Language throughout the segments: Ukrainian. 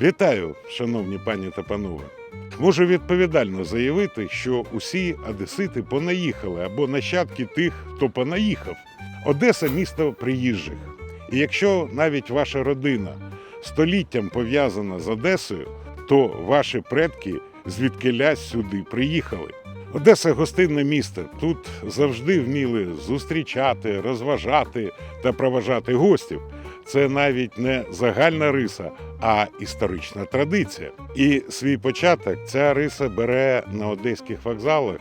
Вітаю, шановні пані та панове. Можу відповідально заявити, що усі одесити понаїхали або нащадки тих, хто понаїхав. Одеса місто приїжджих. І якщо навіть ваша родина століттям пов'язана з Одесою, то ваші предки звідкилясь сюди приїхали. Одеса гостинне місто. Тут завжди вміли зустрічати, розважати та проважати гостів. Це навіть не загальна риса, а історична традиція. І свій початок ця риса бере на одеських вокзалах,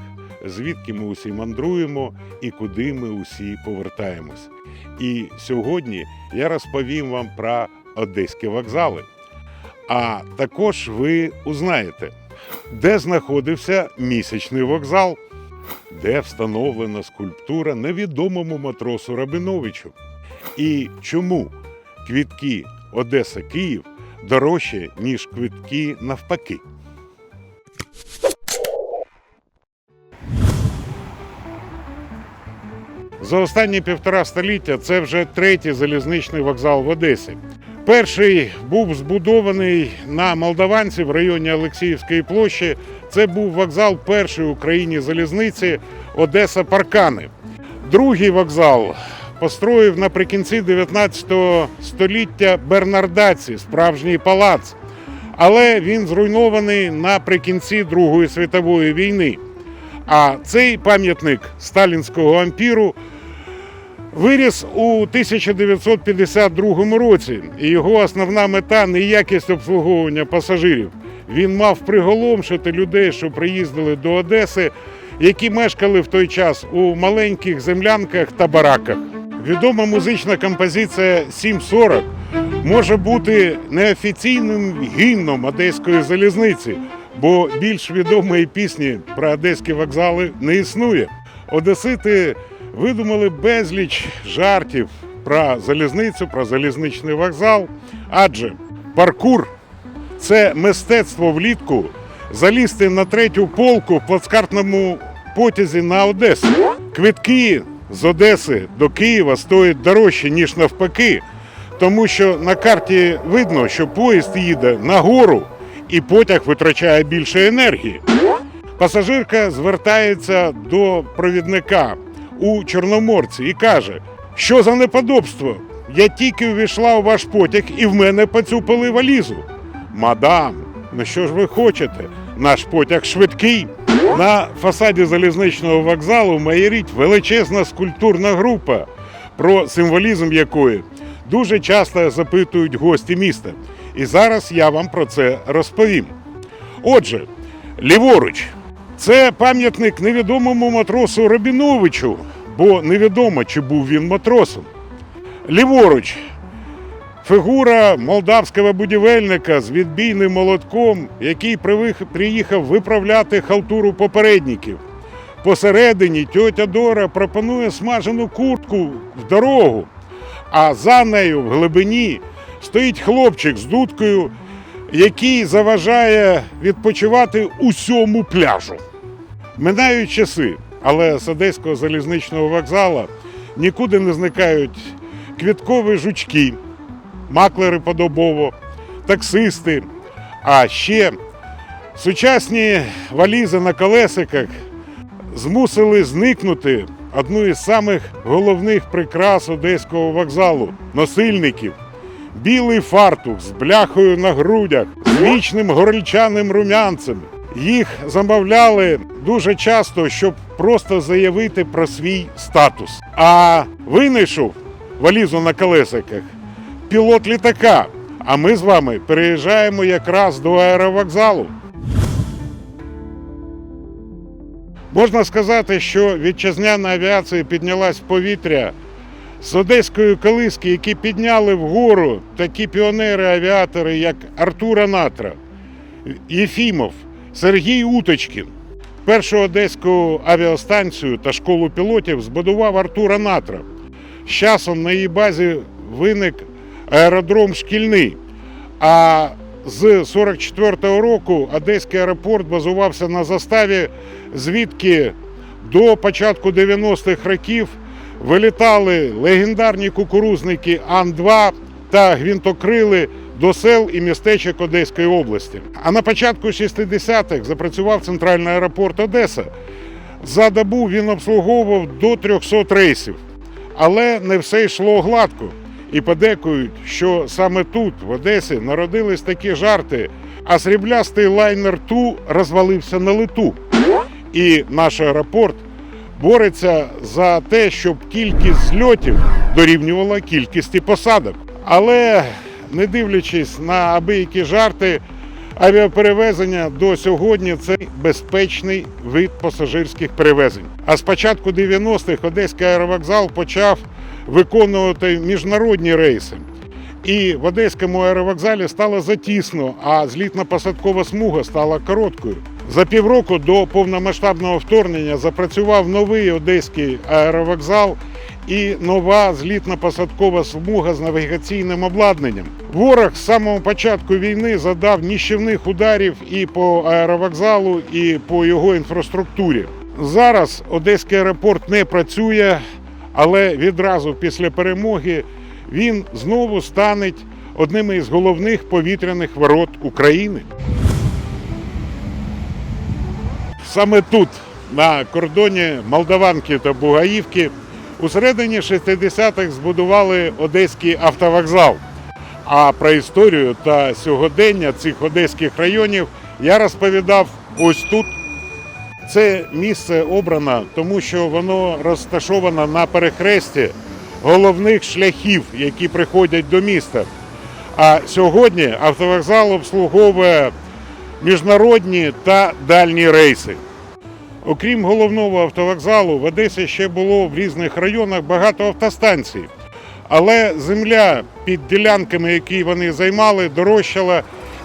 звідки ми усі мандруємо і куди ми усі повертаємось. І сьогодні я розповім вам про одеські вокзали. А також ви узнаєте, де знаходився місячний вокзал, де встановлена скульптура невідомому матросу Рабиновичу, і чому квітки Одеса Київ дорожче, ніж квитки навпаки. За останні півтора століття це вже третій залізничний вокзал в Одесі. Перший був збудований на Молдаванці в районі Олексіївської площі. Це був вокзал першої в Україні залізниці Одеса Паркани. Другий вокзал построїв наприкінці 19 століття Бернардаці, справжній палац. Але він зруйнований наприкінці Другої світової війни. А цей пам'ятник сталінського ампіру виріс у 1952 році, і його основна мета не якість обслуговування пасажирів. Він мав приголомшити людей, що приїздили до Одеси, які мешкали в той час у маленьких землянках та бараках. Відома музична композиція 740 може бути неофіційним гімном одеської залізниці, бо більш відомої пісні про одеські вокзали не існує. Одесити видумали безліч жартів про залізницю, про залізничний вокзал. Адже паркур це мистецтво влітку залізти на третю полку в плацкартному потязі на Одесу. Квитки з Одеси до Києва стоять дорожче, ніж навпаки, тому що на карті видно, що поїзд їде нагору і потяг витрачає більше енергії. Пасажирка звертається до провідника у Чорноморці і каже, що за неподобство? Я тільки увійшла у ваш потяг і в мене поцюпали валізу. Мадам, ну що ж ви хочете? Наш потяг швидкий. На фасаді залізничного вокзалу маєрить величезна скульптурна група, про символізм якої дуже часто запитують гості міста. І зараз я вам про це розповім. Отже, ліворуч, це пам'ятник невідомому матросу Рабіновичу, бо невідомо, чи був він матросом. Ліворуч, фігура молдавського будівельника з відбійним молотком, який приїхав виправляти халтуру попередників. Посередині тьотя Дора пропонує смажену куртку в дорогу, а за нею в глибині стоїть хлопчик з дудкою, який заважає відпочивати усьому пляжу. Минають часи, але з одеського залізничного вокзалу нікуди не зникають квіткові жучки, маклери подобово, таксисти, а ще сучасні валізи на колесиках змусили зникнути одну із самих головних прикрас одеського вокзалу носильників. Білий фартух з бляхою на грудях, з вічним горільчаним румянцем. Їх замовляли дуже часто, щоб просто заявити про свій статус. А винайшов валізу на колесиках пілот літака. А ми з вами переїжджаємо якраз до аеровокзалу. Можна сказати, що вітчизняна авіація піднялась в повітря з одеської колиски, які підняли вгору такі піонери-авіатори, як Артур Анатра, Єфімов, Сергій Уточкін. Першу одеську авіастанцію та школу пілотів збудував Артур Анатра. З часом на її базі виник аеродром шкільний. А з 44-го року Одеський аеропорт базувався на заставі, звідки до початку 90-х років вилітали легендарні кукурузники Ан-2 та гвинтокрили до сел і містечок Одеської області. А на початку 60-х запрацював центральний аеропорт Одеса. За добу він обслуговував до 300 рейсів. Але не все йшло гладко. І подекують, що саме тут, в Одесі, народились такі жарти, а сріблястий лайнер Ту розвалився на лету. І наш аеропорт бореться за те, щоб кількість зльотів дорівнювала кількості посадок. Але не дивлячись на абиякі жарти, авіаперевезення до сьогодні це безпечний вид пасажирських перевезень. А з початку 90-х Одеський аеровокзал почав виконувати міжнародні рейси. І в Одеському аеровокзалі стало затісно, а злітно-посадкова смуга стала короткою. За півроку до повномасштабного вторгнення запрацював новий одеський аеровокзал і нова злітно-посадкова смуга з навігаційним обладнанням. Ворог з самого початку війни задав ніщівних ударів і по аеровокзалу, і по його інфраструктурі. Зараз Одеський аеропорт не працює, але відразу після перемоги він знову стане одним із головних повітряних ворот України. Саме тут, на кордоні Молдаванки та Бугаївки, у середині 60-х збудували Одеський автовокзал. А про історію та сьогодення цих одеських районів я розповідав ось тут. Це місце обрано, тому що воно розташовано на перехресті головних шляхів, які приходять до міста. А сьогодні автовокзал обслуговує міжнародні та дальні рейси. Окрім головного автовокзалу, в Одесі ще було в різних районах багато автостанцій. Але земля під ділянками, які вони займали, дорожчала,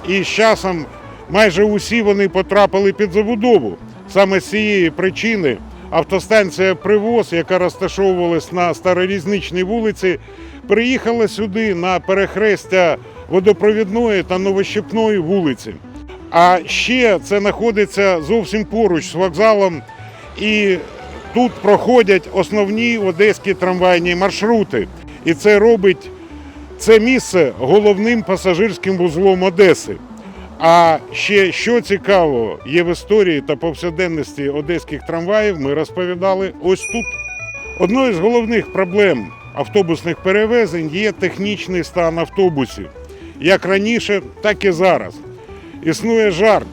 і з часом майже усі вони потрапили під забудову. Саме з цієї причини автостанція Привоз, яка розташовувалась на Старорізничній вулиці, приїхала сюди на перехрестя водопровідної та новощепної вулиці. А ще це знаходиться зовсім поруч з вокзалом, і тут проходять основні одеські трамвайні маршрути. І це робить це місце головним пасажирським вузлом Одеси. А ще що цікаво, є в історії та повсякденності одеських трамваїв, ми розповідали ось тут. Одною з головних проблем автобусних перевезень є технічний стан автобусів, як раніше, так і зараз. Існує жарт.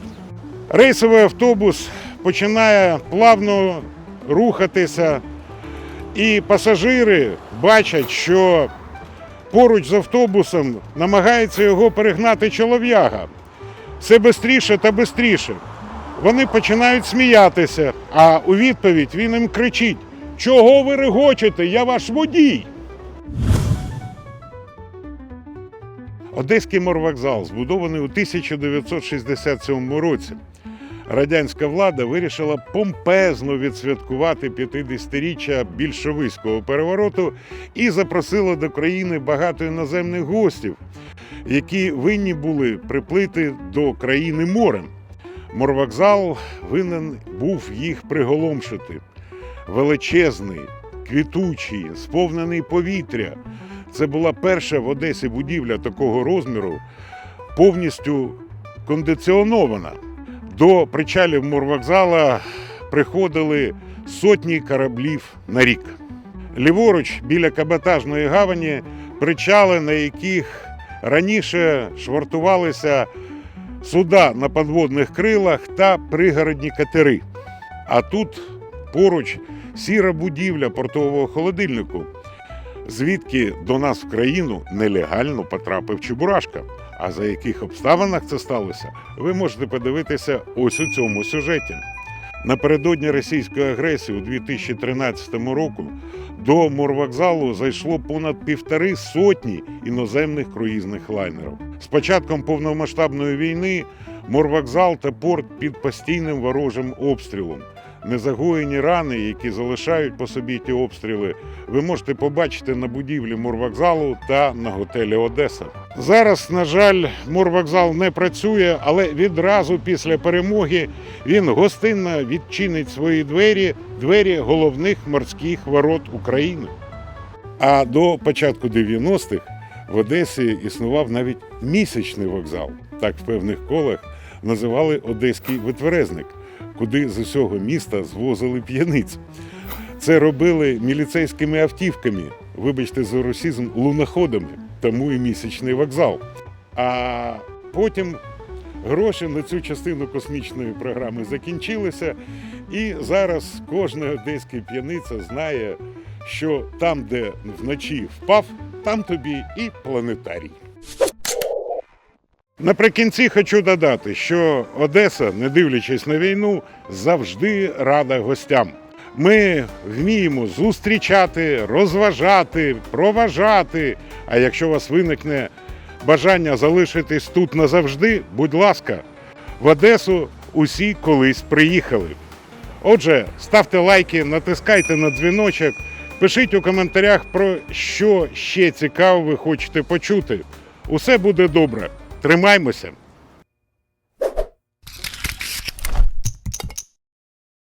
Рейсовий автобус починає плавно рухатися, і пасажири бачать, що поруч з автобусом намагається його перегнати чолов'яга. Все швидше та швидше. Вони починають сміятися, а у відповідь він їм кричить: Чого ви регочете? Я ваш водій. Одеський морвокзал збудований у 1967 році. Радянська влада вирішила помпезно відсвяткувати 50-річчя більшовицького перевороту і запросила до країни багато іноземних гостів, які винні були приплити до країни морем. Морвокзал винен був їх приголомшити. Величезний, квітучий, сповнений повітря. Це була перша в Одесі будівля такого розміру, повністю кондиціонована. До причалів морвокзала приходили сотні кораблів на рік. Ліворуч біля каботажної гавані причали, на яких раніше швартувалися суда на подводних крилах та пригородні катери. А тут поруч сіра будівля портового холодильнику, звідки до нас в країну нелегально потрапив Чебурашка. А за яких обставинах це сталося, ви можете подивитися ось у цьому сюжеті. Напередодні російської агресії у 2013 року до морвокзалу зайшло понад півтори сотні іноземних круїзних лайнерів. З початком повномасштабної війни морвокзал та порт під постійним ворожим обстрілом. Незагоєні рани, які залишають по собі ті обстріли, ви можете побачити на будівлі морвокзалу та на готелі Одеса. Зараз, на жаль, морвокзал не працює, але відразу після перемоги він гостинно відчинить свої двері, двері головних морських ворот України. А до початку 90-х В Одесі існував навіть місячний вокзал. Так в певних колах називали Одеський витверезник, куди з усього міста звозили п'яниць. Це робили міліцейськими автівками, вибачте за русізм, луноходами, тому і місячний вокзал. А потім гроші на цю частину космічної програми закінчилися, і зараз кожна одеська п'яниця знає, що там, де вночі впав, там тобі і планетарій. Наприкінці хочу додати, що Одеса, не дивлячись на війну, завжди рада гостям. Ми вміємо зустрічати, розважати, проважати. А якщо у вас виникне бажання залишитись тут назавжди, будь ласка, в Одесу усі колись приїхали. Отже, ставте лайки, натискайте на дзвіночок, пишіть у коментарях про що ще цікаво ви хочете почути. Усе буде добре. Тримаймося!